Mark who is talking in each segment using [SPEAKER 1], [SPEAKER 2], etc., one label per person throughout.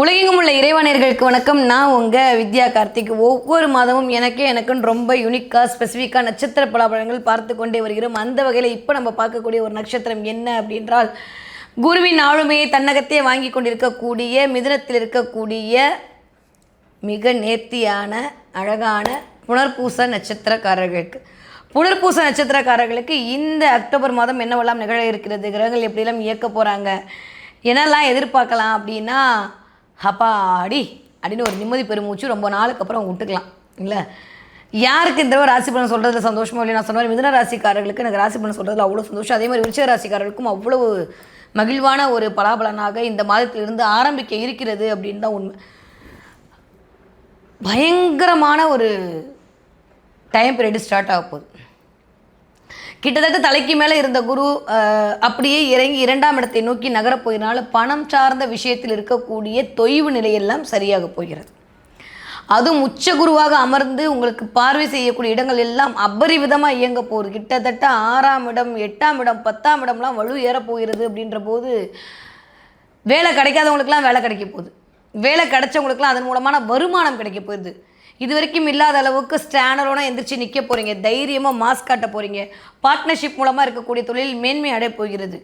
[SPEAKER 1] உலகெங்கும் உள்ள இறைவனர்களுக்கு வணக்கம். நான் உங்கள் வித்யா கார்த்திக். ஒவ்வொரு மாதமும் எனக்கே எனக்குன்னு ரொம்ப யூனிக்காக ஸ்பெசிஃபிக்காக நட்சத்திர பலாபலங்கள் பார்த்து கொண்டே வருகிறோம். அந்த வகையில் இப்போ நம்ம பார்க்கக்கூடிய ஒரு நட்சத்திரம் என்ன அப்படின்றால் குருவின் ஆளுமையை தன்னகத்தே வாங்கி கொண்டிருக்கக்கூடிய மிதுனத்தில் இருக்கக்கூடிய மிக நேர்த்தியான அழகான புனர்பூச நட்சத்திரக்காரர்களுக்கு. புனர்பூச நட்சத்திரக்காரர்களுக்கு இந்த அக்டோபர் மாதம் என்னவெல்லாம் நிகழ இருக்கிறது கிரகங்கள் எப்படியெல்லாம் இயக்க போகிறாங்க என்னெல்லாம் எதிர்பார்க்கலாம் அப்படின்னா ஹப்பாடி அப்படின்னு ஒரு நிம்மதி பெருமூச்சு ரொம்ப நாளுக்கு அப்புறம் விட்டுக்கலாம். இல்லை? யாருக்கு இந்த ராசி பலன் சொல்கிறதுல சந்தோஷமோ இல்லையா நான் சொன்ன மாதிரி ராசிக்காரர்களுக்கு எனக்கு ராசி பலன் சொல்கிறதுல அவ்வளோ சந்தோஷம். அதே மாதிரி விருச்சிக ராசிக்காரர்களுக்கும் அவ்வளவு மகிழ்வான ஒரு பலாபலனாக இந்த மாதத்திலிருந்து ஆரம்பிக்க இருக்கிறது அப்படின்னு தான் உண்மை. பயங்கரமான ஒரு டைம் பீரியடு ஸ்டார்ட் ஆக போகுது. கிட்டத்தட்ட தலைக்கு மேலே இருந்த குரு அப்படியே இறங்கி இரண்டாம் இடத்தை நோக்கி நகரப் போகிறனால பணம் சார்ந்த விஷயத்தில் இருக்கக்கூடிய தொய்வு நிலையெல்லாம் சரியாக போகிறது. அதுவும் உச்ச குருவாக அமர்ந்து உங்களுக்கு பார்வை செய்யக்கூடிய இடங்கள் எல்லாம் அபரிவிதமாக இயங்க போகுது. கிட்டத்தட்ட ஆறாம் இடம் எட்டாம் இடம் பத்தாம் இடம்லாம் வலு ஏறப்போகிறது அப்படின்ற போது வேலை கிடைக்காதவங்களுக்குலாம் வேலை கிடைக்க போகுது. வேலை கிடைச்சவங்களுக்குலாம் அதன் மூலமான வருமானம் கிடைக்க போகுது. இது வரைக்கும் இல்லாத அளவுக்கு ஸ்டாண்டர்டோட எந்திரிச்சு நிற்க போகிறீங்க தைரியமாக மாஸ்க் காட்ட போகிறீங்க பார்ட்னர்ஷிப் மூலமாக இருக்கக்கூடிய தொழில் மேன்மை அடைய போகிறது.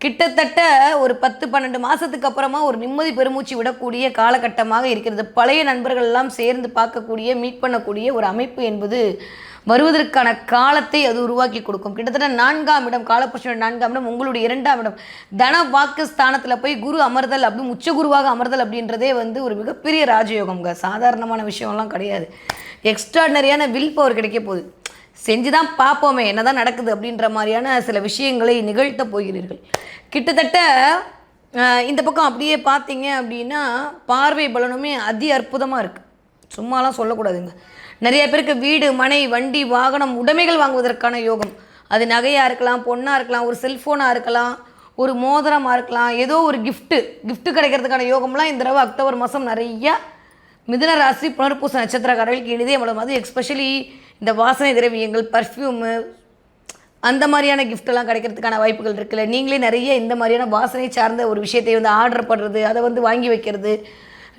[SPEAKER 1] கிட்டத்தட்ட ஒரு பத்து பன்னெண்டு மாதத்துக்கு அப்புறமா ஒரு நிம்மதி பெருமூச்சு விடக்கூடிய காலகட்டமாக இருக்கிறது. பழைய நண்பர்கள் எல்லாம் சேர்ந்து பார்க்கக்கூடிய மீட் பண்ணக்கூடிய ஒரு அமைப்பு என்பது வருவதற்கான காலத்தை அது உருவாக்கி கொடுக்கும். கிட்டத்தட்ட நான்காம் இடம் காலபுருஷனுடைய நான்காம் இடம் உங்களுடைய இரண்டாம் இடம். தன வாக்கு ஸ்தானத்தில் போய் குரு அமர்தல் அப்படி உச்ச குருவாக அமர்தல் அப்படின்றதே வந்து ஒரு மிகப்பெரிய ராஜயோகம்ங்க. சாதாரணமான விஷயம்லாம் கிடையாது. எக்ஸ்ட்ராடனரியான வில் பவர் கிடைக்க போகுது. செஞ்சு தான் பார்ப்போமே என்னதான் நடக்குது அப்படின்ற மாதிரியான சில விஷயங்களை நிகழ்த்த போகிறீர்கள். கிட்டத்தட்ட இந்த பக்கம் அப்படியே பார்த்தீங்க அப்படின்னா பார்வை பலனுமே அதி அற்புதமாக இருக்குது சும்மாலாம் சொல்லக்கூடாதுங்க. நிறைய பேருக்கு வீடு மனை வண்டி வாகனம் உடைமைகள் வாங்குவதற்கான யோகம். அது நகையாக இருக்கலாம் பொண்ணாக இருக்கலாம் ஒரு செல்ஃபோனாக இருக்கலாம் ஒரு மோதிரமாக இருக்கலாம் ஏதோ ஒரு கிஃப்ட்டு கிஃப்ட்டு கிடைக்கிறதுக்கான யோகம்லாம் இந்த தடவை அக்டோபர் மாதம் நிறையா மிதுன ராசி புனர்பூச நட்சத்திரக்காரர்களுக்கு இனிதே மூலம் அது எக்ஸ்பெஷலி இந்த வாசனை திரவியங்கள் பர்ஃப்யூமு அந்த மாதிரியான கிஃப்டெல்லாம் கிடைக்கிறதுக்கான வாய்ப்புகள் இருக்குல்ல. நீங்களே நிறைய இந்த மாதிரியான வாசனை சார்ந்த ஒரு விஷயத்தை வந்து ஆர்டர் பண்ணுறது அதை வந்து வாங்கி வைக்கிறது.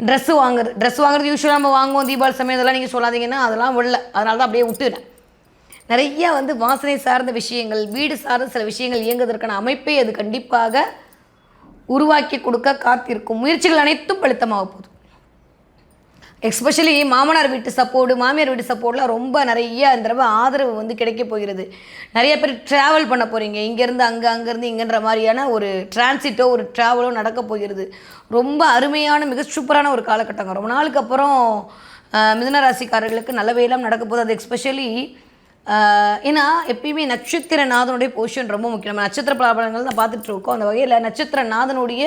[SPEAKER 1] ட்ரெஸ்ஸு வாங்குறது ட்ரெஸ் வாங்குறது யூஸ்வலாக நம்ம வாங்குவோம் தீபாவளி சமயம் இதெல்லாம் நீங்கள் சொல்லாதீங்கன்னா அதெல்லாம் விடல. அதனால தான் அப்படியே விட்டுவிட்டேன் நிறைய வந்து வாசனை சார்ந்த விஷயங்கள் வீடு சார்ந்த சில விஷயங்கள் இயங்குவதற்கான அமைப்பை அது கண்டிப்பாக உருவாக்கி கொடுக்க காத்திருக்கும். முயற்சிகள் அனைத்தும் பழுத்தமாக போகுது. எஸ்பெஷலி மாமனார் வீட்டு சப்போர்ட் மாமியார் வீட்டு சப்போர்ட்லாம் ரொம்ப நிறைய அந்த தடவை ஆதரவு வந்து கிடைக்க போகிறது. நிறைய பேர் ட்ராவல் பண்ண போகிறீங்க இங்கேருந்து அங்கே அங்கேருந்து இங்கன்ற மாதிரியான ஒரு டிரான்சிட்டோ ஒரு ட்ராவலோ நடக்க போகிறது. ரொம்ப அருமையான மிக சூப்பரான ஒரு காலகட்டங்க. ரொம்ப நாளுக்கு அப்புறம் ஆஹ், மிதுன ராசிக்காரர்களுக்கு நல்லவையெல்லாம் நடக்க போகுது. அது எஸ்பெஷலி ஏன்னா எப்பயுமே நட்சத்திர நாதனுடைய பொசிஷன் ரொம்ப முக்கியம். நம்ம நட்சத்திர பலாபலங்கள் தான் பார்த்துட்டு இருக்கோம். அந்த வகையில் நட்சத்திர நாதனுடைய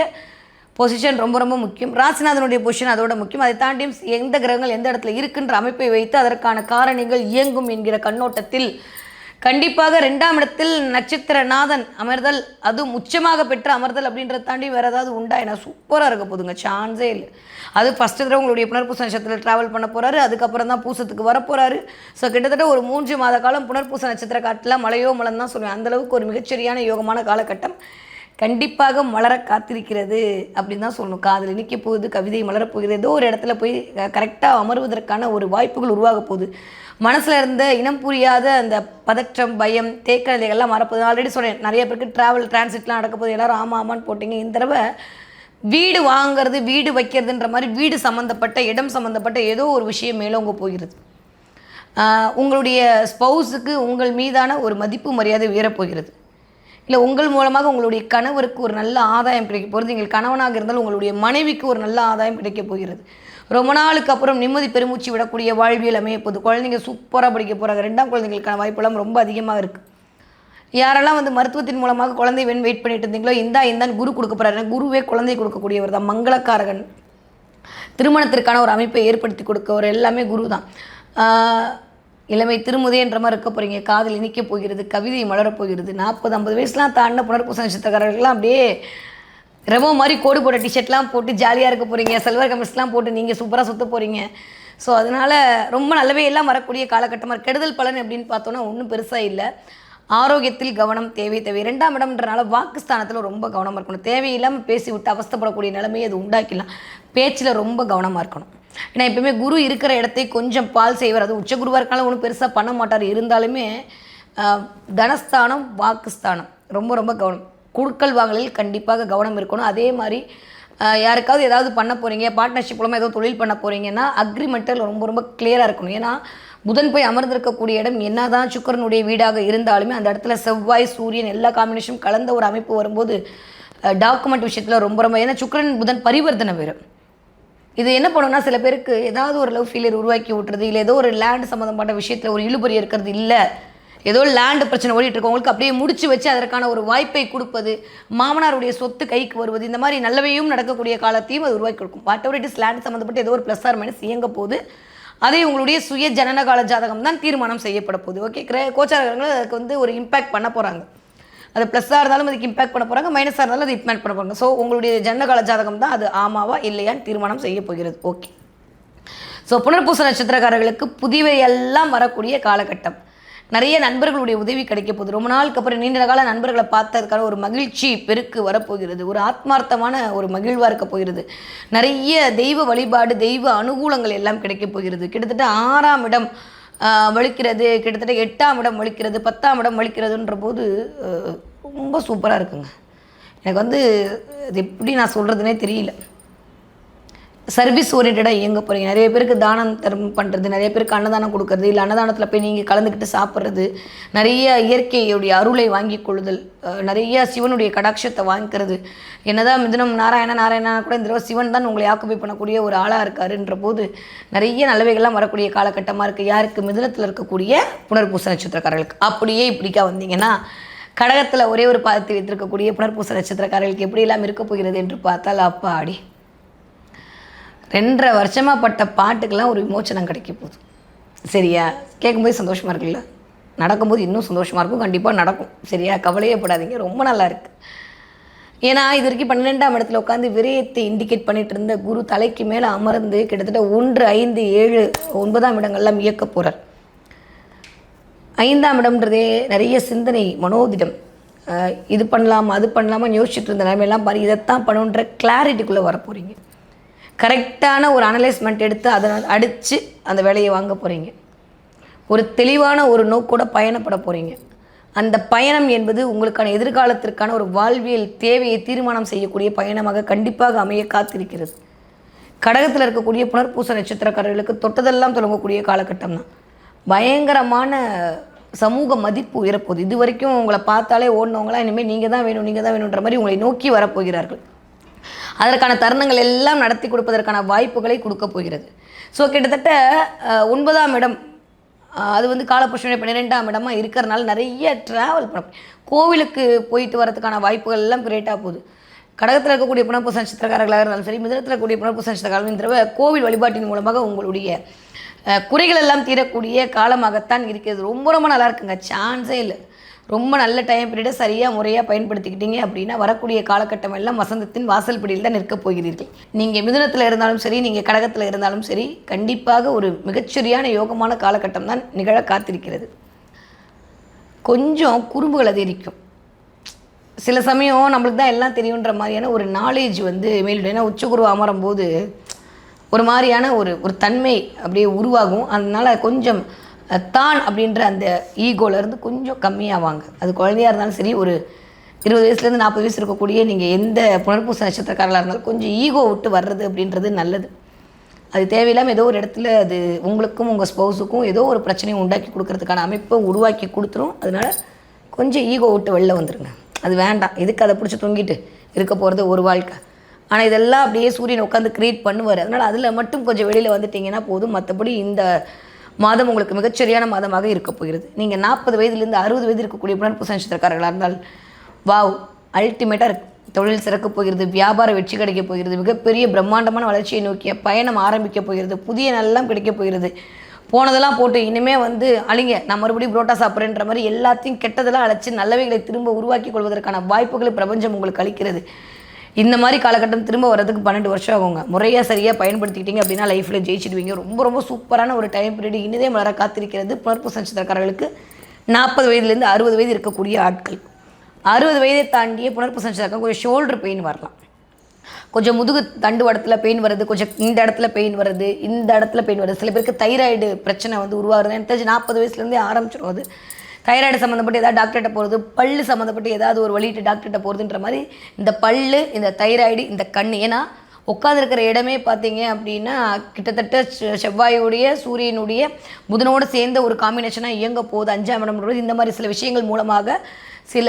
[SPEAKER 1] பொசிஷன் ரொம்ப ரொம்ப முக்கியம். ராசிநாதனுடைய பொசிஷன் அதோட முக்கியம். அதை தாண்டியும் எந்த கிரகங்கள் எந்த இடத்துல இருக்குன்ற அமைப்பை வைத்து அதற்கான காரணிகள் இயங்கும் என்கிற கண்ணோட்டத்தில் கண்டிப்பாக ரெண்டாம் இடத்தில் நட்சத்திரநாதன் அமர்தல் அதுவும் உச்சமாக பெற்ற அமர்தல் அப்படின்றத தாண்டி வேறு ஏதாவது உண்டா? ஏன்னா சூப்பராக இருக்க போதுங்க. சான்ஸே இல்லை. அது ஃபஸ்ட்டு தடவை உங்களுடைய புனர்பூச நட்சத்திரத்தில் ட்ராவல் பண்ண போகிறாரு அதுக்கப்புறம் தான் பூசத்துக்கு வரப்போகிறாரு ஸோ கிட்டத்தட்ட ஒரு மூன்று மாத காலம் புனர்பூச நட்சத்திர காட்டில் மழையோ மலன் தான் சொல்லுவேன் அந்தளவுக்கு ஒரு மிகச்சரியான யோகமான காலகட்டம். கண்டிப்பாக மலர காத்திருக்கிறது அப்படின்னு தான் சொல்லணும். காதல் இனிக்க போகுது கவிதை மலரப் போகுது ஏதோ ஒரு இடத்துல போய் கரெக்டாக அமர்வதற்கான ஒரு வாய்ப்புகள் உருவாக போகுது. மனசில் இருந்த இனம் புரியாத அந்த பதற்றம் பயம் தேக்க நிலைகள்லாம் வரப்போகுது ஆல்ரெடி சொன்னேன் நிறைய பேருக்கு ட்ராவல் டிரான்சிட்லாம் நடக்க போகுது. எல்லோரும் ஆமாம் ஆமான்னு போட்டிங்க. இந்த தடவை வீடு வாங்கிறது வீடு வைக்கிறதுன்ற மாதிரி வீடு சம்மந்தப்பட்ட இடம் சம்மந்தப்பட்ட ஏதோ ஒரு விஷயம் மேலோங்க போகிறது. உங்களுடைய ஸ்பௌஸுக்கு உங்கள் மீதான ஒரு மதிப்பு மரியாதை உயரப்போகிறது இல்லை உங்கள் மூலமாக உங்களுடைய கணவருக்கு ஒரு நல்ல ஆதாயம் கிடைக்க போகிறது. நீங்கள் கணவனாக இருந்தாலும் உங்களுடைய மனைவிக்கு ஒரு நல்ல ஆதாயம் கிடைக்க போகிறது. ரொம்ப நாளுக்கு அப்புறம் நிம்மதி பெருமூச்சு விடக்கூடிய வாழ்வியல் அமைய போகுது. குழந்தைங்க சூப்பராக படிக்க போகிறாங்க ரெண்டாம் குழந்தைங்களுக்கான வாய்ப்பெல்லாம் ரொம்ப அதிகமாக இருக்குது யாரெல்லாம் வந்து மருத்துவத்தின் மூலமாக குழந்தை வேணும் வெயிட் பண்ணிட்டு இருந்தீங்களோ இந்தா இந்தான்னு குரு கொடுக்க போகிறாரு குருவே குழந்தை கொடுக்கக்கூடியவர் தான். மங்களக்காரகன். திருமணத்திற்கான ஒரு அமைப்பை ஏற்படுத்தி கொடுக்கவர் எல்லாமே குரு தான் இளமை திருமுதைன்ற மாதிரி இருக்க போகிறீங்க காதல் இனிக்க போகிறது கவிதை மலரப் போகிறது. நாற்பது ஐம்பது வயசுலாம் தாண்டின புனர்பூச நட்சத்திரக்காரர்கள்லாம் அப்படியே ரெமோ மாதிரி கோடு போட்ட டிஷர்ட்லாம் போட்டு ஜாலியாக இருக்க போகிறீங்க செல்வர் கமிஸ்லாம் போட்டு நீங்கள் சூப்பராக சுற்ற போகிறீங்க ஸோ அதனால் ரொம்ப நல்லவே எல்லாம் வரக்கூடிய காலகட்டமாக கெடுதல் பலன் அப்படின்னு பார்த்தோன்னா ஒன்றும் பெருசாக இல்லை. ஆரோக்கியத்தில் கவனம் தேவை தேவை. இரண்டாம் இடம்ன்றனால வாக்குஸ்தானத்தில் ரொம்ப கவனமாக இருக்கணும். தேவையில்லாமல் பேசி விட்டு அவஸ்தப்படக்கூடிய நிலைமையை அது உண்டாக்கிடலாம். பேச்சில் ரொம்ப கவனமாக இருக்கணும். ஏன்னா எப்பயுமே குரு இருக்கிற இடத்தை கொஞ்சம் பால் செய்வார். அது உச்ச குருவாக இருக்கனால ஒன்றும் பெருசாக பண்ண மாட்டார். இருந்தாலுமே தனஸ்தானம் வாக்குஸ்தானம். ரொம்ப ரொம்ப கவனம். குடுக்கல் வாங்கலில் கண்டிப்பாக கவனம் இருக்கணும். அதே மாதிரி யாருக்காவது ஏதாவது பண்ண போகிறீங்க பார்ட்னர்ஷிப் மூலமாக ஏதோ தொழில் பண்ண போகிறீங்கன்னா அக்ரிமெண்ட்டில் ரொம்ப ரொம்ப கிளியராக இருக்கணும். ஏன்னா புதன் போய் அமர்ந்திருக்கக்கூடிய இடம் என்ன தான் சுக்கரனுடைய வீடாக இருந்தாலுமே அந்த இடத்துல செவ்வாய் சூரியன் எல்லா காம்பினேஷனும் கலந்த ஒரு அமைப்பு வரும்போது டாக்குமெண்ட் விஷயத்தில் ரொம்ப ரொம்ப ஏன்னா சுக்கிரன் புதன் பரிவர்த்தனை வரும் இது என்ன பண்ணுன்னா சில பேருக்கு ஏதாவது ஒரு லவ் ஃபீலியர் உருவாக்கி விட்டுறது இல்லை ஏதோ ஒரு லேண்ட் சம்மந்தப்பட்ட விஷயத்தில் ஒரு இழுபறி இருக்கிறது இல்லை. ஏதோ லேண்டு பிரச்சனை ஓடிட்டு இருக்கவங்களுக்கு அப்படியே முடிச்சு வச்சு அதற்கான ஒரு வாய்ப்பை கொடுப்பது மாமனாருடைய சொத்து கைக்கு வருவது இந்த மாதிரி நல்லவையும் நடக்கக்கூடிய காலத்தையும் அது உருவாக்கி கொடுக்கும். Whatever it is land சம்மந்தப்பட்ட ஏதோ ஒரு ப்ளஸ் ஆர் மைனஸ் இயங்க போது அதை உங்களுடைய சுய ஜனனகால ஜாதகம் தான் தீர்மானம் செய்யப்பட போகுது. ஓகே கிரே கோச்சாரங்கள் அதுக்கு வந்து ஒரு இம்பேக்ட் பண்ண போகிறாங்க அது ப்ளஸ்ஸாக இருந்தாலும் அதுக்கு இம்பாக்ட் பண்ண போகிறாங்க மைனஸாக இருந்தாலும் அது இம்பாக்ட் பண்ண போகிறாங்க ஸோ உங்களுடைய ஜன்னகால ஜாதகம் தான் அது ஆமாவா இல்லையான்னு தீர்மானம் செய்ய போகிறது. ஓகே ஸோ புனர்பூச நட்சத்திரக்காரர்களுக்கு புதிவையெல்லாம் வரக்கூடிய காலகட்டம். நிறைய நண்பர்களுடைய உதவி கிடைக்க போகுது. ரொம்ப நாளுக்கு அப்புறம் நீண்ட கால நண்பர்களை பார்த்ததுக்கான ஒரு மகிழ்ச்சி பெருக்கு வரப்போகிறது. ஒரு ஆத்மார்த்தமான ஒரு மகிழ்வாக இருக்க போகிறது. நிறைய தெய்வ வழிபாடு தெய்வ அனுகூலங்கள் எல்லாம் கிடைக்க போகிறது. கிட்டத்தட்ட ஆறாம் இடம் வலிக்கிறது கிட்டத்தட்ட எட்டாம் இடம் வலிக்கிறது பத்தாம் இடம் வலிக்கிறதுன்ற போது ரொம்ப சூப்பராக இருக்குங்க. எனக்கு வந்து இது எப்படி நான் சொல்கிறதுனே தெரியல. சர்வீஸ் ஓரியன்டாக இயங்க போகிறீங்க நிறைய பேருக்கு தானம் தர்மம் பண்ணுறது நிறைய பேருக்கு அன்னதானம் கொடுக்கறது இல்லை அன்னதானத்தில் போய் நீங்கள் கலந்துக்கிட்டு சாப்பிட்றது நிறைய இயற்கையுடைய அருளை வாங்கி கொள்ளுதல் நிறைய சிவனுடைய கடாட்சத்தை வாங்கிக்கிறது. என்னதான் மிதுனம் நாராயண நாராயணா கூட இந்த தடவை சிவன் தான் உங்களை ஆக்குபை பண்ணக்கூடிய ஒரு ஆளாக இருக்காருன்ற போது நிறைய நல்லவைகள்லாம் வரக்கூடிய காலகட்டமாக இருக்குது யாருக்கு? மிதுனத்தில் இருக்கக்கூடிய புனர்பூச நட்சத்திரக்காரர்களுக்கு. அப்படியே இப்படிக்கா வந்தீங்கன்னா கடகத்தில் ஒரே ஒரு பாதத்தை வைத்திருக்கக்கூடிய புனர்பூச நட்சத்திரக்காரர்களுக்கு எப்படியெல்லாம் இருக்க போகிறது என்று பார்த்தால் அப்பா அடி ரெண்டரை வருஷமாக பட்ட பாட்டுக்கெல்லாம் ஒரு விமோச்சனம் கிடைக்க போகுது. சரியா? கேட்கும்போது சந்தோஷமாக இருக்குல்ல? நடக்கும்போது இன்னும் சந்தோஷமாக இருக்கும். கண்டிப்பாக நடக்கும். சரியா? கவலையே படாதீங்க. ரொம்ப நல்லா இருக்குது ஏன்னா இது வரைக்கும் பன்னிரெண்டாம் இடத்துல உட்காந்து விரயத்தை இண்டிகேட் பண்ணிட்டு இருந்த குரு தலைக்கு மேலே அமர்ந்து கிட்டத்தட்ட ஒன்று ஐந்து ஏழு ஒன்பதாம் இடங்கள்லாம் இயக்க போகிறார் ஐந்தாம் இடம்ன்றதே நிறைய சிந்தனை மனோதிடம். இது பண்ணலாமா அது பண்ணலாமா யோசிச்சுட்டு இருந்த நிலைமையெல்லாம் பாரு இதைத்தான் பண்ணணுன்ற கிளாரிட்டிக்குள்ளே வர போகிறீங்க கரெக்டான ஒரு அனலைஸ்மெண்ட் எடுத்து அதை அடித்து அந்த வேலையை வாங்க போகிறீங்க ஒரு தெளிவான ஒரு நோக்கோட பயணப்பட போகிறீங்க அந்த பயணம் என்பது உங்களுக்கான எதிர்காலத்திற்கான ஒரு வாழ்வியல் தேவையை தீர்மானம் செய்யக்கூடிய பயணமாக கண்டிப்பாக அமைய காத்திருக்கிறது. கடகத்தில் இருக்கக்கூடிய புனர்பூச நட்சத்திரக்காரர்களுக்கு தொட்டதெல்லாம் தொடங்கக்கூடிய காலகட்டம் தான். பயங்கரமான சமூக மதிப்பு உயரப்போகுது. இது வரைக்கும் உங்களை பார்த்தாலே ஓடினவங்களாம் இனிமேல் நீங்கள் தான் வேணும் நீங்கள் தான் வேணுன்ற மாதிரி உங்களை நோக்கி வரப்போகிறார்கள். அதற்கான தருணங்கள் எல்லாம் நடத்தி கொடுப்பதற்கான வாய்ப்புகளை கொடுக்க போகிறது. ஸோ கிட்டத்தட்ட ஒன்பதாம் இடம் அது வந்து காலபுருஷனுடைய பன்னிரெண்டாம் இடமா இருக்கிறனால நிறைய ட்ராவல் பண்ண கோவிலுக்கு போயிட்டு வரதுக்கான வாய்ப்புகள் எல்லாம் கிரியேட்டாக போகுது. கடகத்தில் இருக்கக்கூடிய புனர்பூச நட்சத்திரக்காரர்களாக இருந்தாலும் சரி மிதனத்தில் இருக்கக்கூடிய புனர்பூச நட்சத்திரக்காரர்கள் தடவை கோவில் வழிபாட்டின் மூலமாக உங்களுடைய குறைகள் எல்லாம் தீரக்கூடிய காலமாகத்தான் இருக்கிறது. ரொம்ப ரொம்ப நல்லா இருக்குங்க. சான்ஸே இல்லை. ரொம்ப நல்ல டைம் பீரியடை சரியாக முறையாக பயன்படுத்திக்கிட்டீங்க அப்படின்னா வரக்கூடிய காலகட்டம் எல்லாம் வசந்தத்தின் வாசல் பிடியில் தான் நிற்கப் போகிறீர்கள். நீங்கள் மிதுனத்தில் இருந்தாலும் சரி நீங்கள் கடகத்தில் இருந்தாலும் சரி கண்டிப்பாக ஒரு மிகச்சரியான யோகமான காலகட்டம் தான் நிகழ காத்திருக்கிறது. கொஞ்சம் குறும்புகள் அதிகரிக்கும் சில சமயம் நம்மளுக்கு தான் எல்லாம் தெரியுன்ற மாதிரியான ஒரு நாலேஜ் வந்து மேலிடும். ஏன்னா உச்சகுரு அமரும் போது ஒரு மாதிரியான ஒரு ஒரு தன்மை அப்படியே உருவாகும். அதனால் கொஞ்சம் தான் அப்படின்ற அந்த ஈகோலேருந்து கொஞ்சம் கம்மியாவாங்க. அது குழந்தையா இருந்தாலும் சரி ஒரு இருபது வயசுலேருந்து நாற்பது வயசு இருக்கக்கூடிய நீங்கள் எந்த புனர்பூச நட்சத்திரக்காரர்களாக இருந்தாலும் கொஞ்சம் ஈகோ விட்டு வர்றது அப்படின்றது நல்லது. அது தேவையில்லாமல் ஏதோ ஒரு இடத்துல அது உங்களுக்கும் உங்கள் ஸ்பௌஸுக்கும் ஏதோ ஒரு பிரச்சனையை உண்டாக்கி கொடுக்கறதுக்கான அமைப்பை உருவாக்கி கொடுத்துரும். அதனால கொஞ்சம் ஈகோ விட்டு வெளில வந்துடுங்க அது வேண்டாம். எதுக்கு அதை பிடிச்சி தொங்கிட்டு இருக்க போகிறது ஒரு வாழ்க்கை? ஆனால் இதெல்லாம் அப்படியே சூரியன் உட்காந்து கிரியேட் பண்ணுவார். அதனால் அதில் மட்டும் கொஞ்சம் வெளியில் வந்துட்டிங்கன்னா போதும். மற்றபடி இந்த மாதம் உங்களுக்கு மிகச்சரியான மாதமாக இருக்க போகிறது. நீங்கள் நாற்பது வயதுலேருந்து அறுபது வயது இருக்கக்கூடிய புனர்பூச நட்சத்திரக்காரர்களாக இருந்தால் வாவ் அல்டிமேட்டாக தொழில் சிறக்க போகிறது வியாபார வெற்றி கிடைக்கப் போகிறது மிகப்பெரிய பிரம்மாண்டமான வளர்ச்சியை நோக்கிய பயணம் ஆரம்பிக்க போகிறது புதிய நல்லம் கிடைக்க போகிறது. போனதெல்லாம் போட்டு இனிமே வந்து அழிங்க நான் மறுபடியும் புரோட்டா சாப்பிட்றேன்ற மாதிரி எல்லாத்தையும் கெட்டதெல்லாம் அழைச்சி நல்லவைகளை திரும்ப உருவாக்கி கொள்வதற்கான வாய்ப்புகளை பிரபஞ்சம் உங்களுக்கு அளிக்கிறது. இந்த மாதிரி காலகட்டம் திரும்ப வரதுக்கு பன்னெண்டு வருஷம் ஆகுங்க. முறையாக சரியாக பயன்படுத்திக்கிட்டீங்க அப்படின்னா லைஃப்பில் ஜெயிச்சிடுவீங்க. ரொம்ப ரொம்ப சூப்பரான ஒரு டைம் பீரியட் இனிதே மலர காத்திருக்கிறது புனர்பூச நட்சத்திரக்காரர்களுக்கு நாற்பது வயதுலேருந்து அறுபது வயது இருக்கக்கூடிய ஆட்கள். அறுபது வயதை தாண்டிய புனர்பூச நட்சத்திரக்காரங்க கொஞ்சம் ஷோல்டர் பெயின் வரலாம். கொஞ்சம் முதுகு தண்டு இடத்துல பெயின் வருது கொஞ்சம் இந்த இடத்துல பெயின் வருது இந்த இடத்துல பெயின் வருது. சில பேருக்கு தைராய்டு பிரச்சனை வந்து உருவாகுது எனக்கு தெரிஞ்சு நாற்பது வயசுலேருந்தே ஆரம்பிச்சிடும் அது. தைராய்டு சம்மந்தப்பட்டு ஏதாவது டாக்டர்கிட்ட போகிறது பல்லு சம்மந்தப்பட்டு ஏதாவது ஒரு வழிட்டு டாக்டர்கிட்ட போகிறதுன்ற மாதிரி இந்த பல்லு இந்த தைராய்டு இந்த கண் ஏன்னா உட்காந்துருக்கிற இடமே பார்த்தீங்க அப்படின்னா கிட்டத்தட்ட செ- செவ்வாயுடைய சூரியனுடைய புதனோடு சேர்ந்த ஒரு காம்பினேஷனாக இயங்க போகுது அஞ்சாம் இடம் இந்த மாதிரி சில விஷயங்கள் மூலமாக சில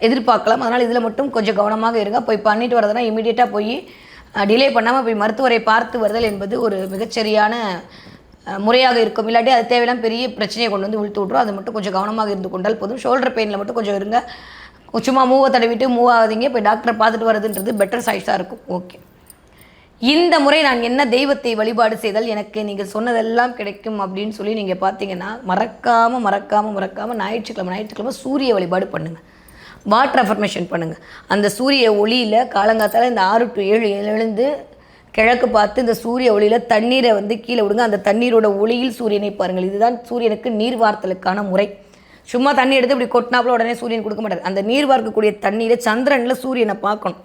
[SPEAKER 1] எதிர்பார்க்கலாம். அதனால் இதில் மட்டும் கொஞ்சம் கவனமாக இருங்க. போய் பண்ணிட்டு வரதுனா இமீடியட்டாக போய் டிலே பண்ணாமல் போய் மருத்துவரை பார்த்து வருதல் என்பது ஒரு மிகச்சரியான முறையாக இருக்கும். இல்லாட்டி அது தேவையில்லாம் பெரிய பிரச்சனையை கொண்டு வந்து உழுத்து விட்ரும் அது மட்டும் கொஞ்சம் கவனமாக இருந்து கொண்டால் போதும். ஷோல்டர் பெயினில் மட்டும் கொஞ்சம் இருங்க. சும்மா மூவை தடவிட்டு மூவ் ஆகாதீங்க. போய் டாக்டரை பார்த்துட்டு வரதுன்றது பெட்டர் சாய்ஸாக இருக்கும். ஓகே இந்த முறை நான் என்ன தெய்வத்தை வழிபாடு செய்தால் எனக்கு நீங்கள் சொன்னதெல்லாம் கிடைக்கும் அப்படின்னு சொல்லி நீங்கள் பார்த்தீங்கன்னா மறக்காமல் மறக்காமல் மறக்காமல் ஞாயிற்றுக்கிழமை ஞாயிற்றுக்கிழமை சூரிய வழிபாடு பண்ணுங்கள் வாட்டர் அஃபர்மேஷன் பண்ணுங்கள் அந்த சூரிய ஒளியில் காலங்காத்தால் இந்த ஆறு டு ஏழு எழுந்து கிழக்கு பார்த்து இந்த சூரிய ஒளியில் தண்ணீரை வந்து கீழே விடுங்க. அந்த தண்ணீரோட ஒளியில் சூரியனை பாருங்கள். இதுதான் சூரியனுக்கு நீர் வார்த்தலுக்கான முறை. சும்மா தண்ணி எடுத்து இப்படி கொட்டினாப்புல உடனே சூரியன் கொடுக்க மாட்டார். அந்த நீர் வார்க்கக்கூடிய தண்ணீரை சந்திரனில் சூரியனை பார்க்கணும்.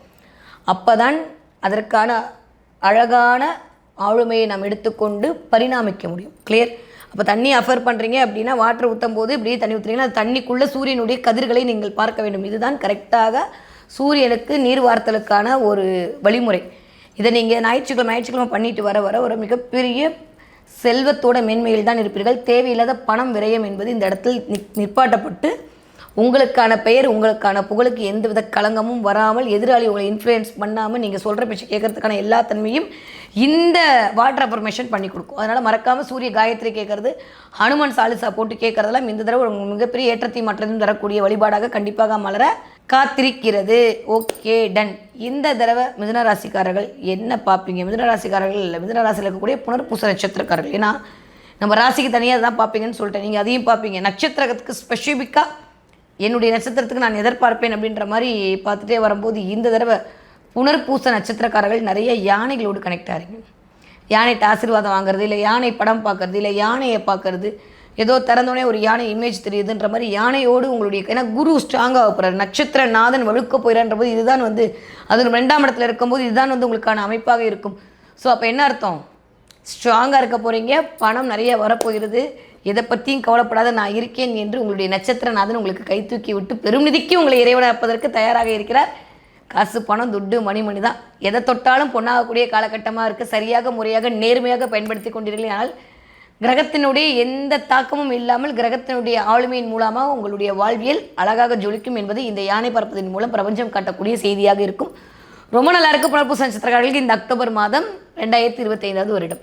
[SPEAKER 1] அப்போதான் அதற்கான அழகான ஆளுமையை நாம் எடுத்துக்கொண்டு பரிணாமிக்க முடியும். கிளியர் அப்போ தண்ணி அஃபர் பண்ணுறீங்க அப்படின்னா வாட்டர் ஊற்றும் போது இப்படியே தண்ணி ஊற்றுறீங்கன்னா அது தண்ணிக்குள்ளே சூரியனுடைய கதிர்களை நீங்கள் பார்க்க வேண்டும். இதுதான் கரெக்டாக சூரியனுக்கு நீர் வார்த்தலுக்கான ஒரு வழிமுறை. இதை நீங்கள் ஞாயிற்றுக்கிழமை ஞாயிற்றுக்கிழமை பண்ணிட்டு வர வர ஒரு மிகப்பெரிய செல்வத்தோட மேன்மையில் தான் இருப்பீர்கள். தேவையில்லாத பணம் விரயம் என்பது இந்த இடத்தில் நிற்பாட்டப்பட்டு உங்களுக்கான பெயர் உங்களுக்கான புகழுக்கு எந்தவித களங்கமும் வராமல் எதிராளி உங்களை இன்ஃப்ளூயன்ஸ் பண்ணாமல் நீங்கள் சொல்கிற பேச்சு கேட்கறதுக்கான எல்லா தன்மையும் இந்த வாட்டர் அஃபர்மேஷன் பண்ணி கொடுக்கும். அதனால் மறக்காமல் சூரிய காயத்ரி கேட்கறது ஹனுமான் சாலிசா போட்டு கேட்கறதெல்லாம் இந்த தடவை மிகப்பெரிய ஏற்றத்தையும் மாற்றத்தையும் தரக்கூடிய வழிபாடாக கண்டிப்பாக மலர காத்திருக்கிறது. Okay done. இந்த தடவை மிதுன ராசிக்காரர்கள் என்ன பார்ப்பீங்க? மிதனராசிக்காரர்கள் இல்லை மிதனராசியில் இருக்கக்கூடிய புனர்பூச நட்சத்திரக்காரர்கள். ஏன்னா நம்ம ராசிக்கு தனியாக தான் பார்ப்பீங்கன்னு சொல்லிட்டேன். நீங்கள் அதையும் பார்ப்பீங்க. நட்சத்திரத்துக்கு ஸ்பெசிஃபிக்காக என்னுடைய நட்சத்திரத்துக்கு நான் எதிர்பார்ப்பேன் அப்படின்ற மாதிரி பார்த்துட்டே வரும்போது இந்த தடவை புனர்பூச நட்சத்திரக்காரர்கள் நிறைய யானைகளோடு கனெக்ட் ஆகிறீங்க யானைகிட்ட ஆசீர்வாதம் வாங்குறது இல்லை யானை படம் பார்க்கறது இல்லை யானையை பார்க்கறது ஏதோ திறந்தோடனே ஒரு யானை இமேஜ் தெரியுதுன்ற மாதிரி யானையோடு உங்களுடைய ஏன்னா குரு ஸ்ட்ராங்காக போகிறார் நட்சத்திர நாதன் வழுக்க போயிறான்ற போது இதுதான் வந்து அது ரெண்டாம் இடத்துல இருக்கும்போது இதுதான் வந்து உங்களுக்கான அமைப்பாக இருக்கும். ஸோ அப்போ என்ன அர்த்தம்? ஸ்ட்ராங்காக இருக்க போகிறீங்க பணம் நிறைய வரப்போகிறது. எதை பற்றியும் கவலைப்படாத நான் இருக்கேன் என்று உங்களுடைய நட்சத்திரநாதன் உங்களுக்கு கை தூக்கி விட்டு பெரும் நிதிக்கு உங்களை இறைவனாப்பதற்கு தயாராக இருக்கிறார். காசு பணம் துட்டு மணிமணி தான். எதை தொட்டாலும் பொண்ணாகக்கூடிய காலகட்டமாக இருக்குது சரியாக முறையாக நேர்மையாக பயன்படுத்தி கொண்டீர்கள் ஆனால் கிரகத்தினுடைய எந்த தாக்கமும் இல்லாமல் கிரகத்தினுடைய ஆளுமையின் மூலமாக உங்களுடைய வாழ்வியல் அழகாக ஜொலிக்கும் என்பது இந்த யானை பறப்பதன் மூலம் பிரபஞ்சம் காட்டக்கூடிய செய்தியாக இருக்கும். ரொம்ப நல்லா இருக்கு புனர்பூச நட்சத்திரக்காரர்களுக்கு இந்த அக்டோபர் மாதம் ரெண்டாயிரத்தி இருபத்தைந்தாவது வருடம்.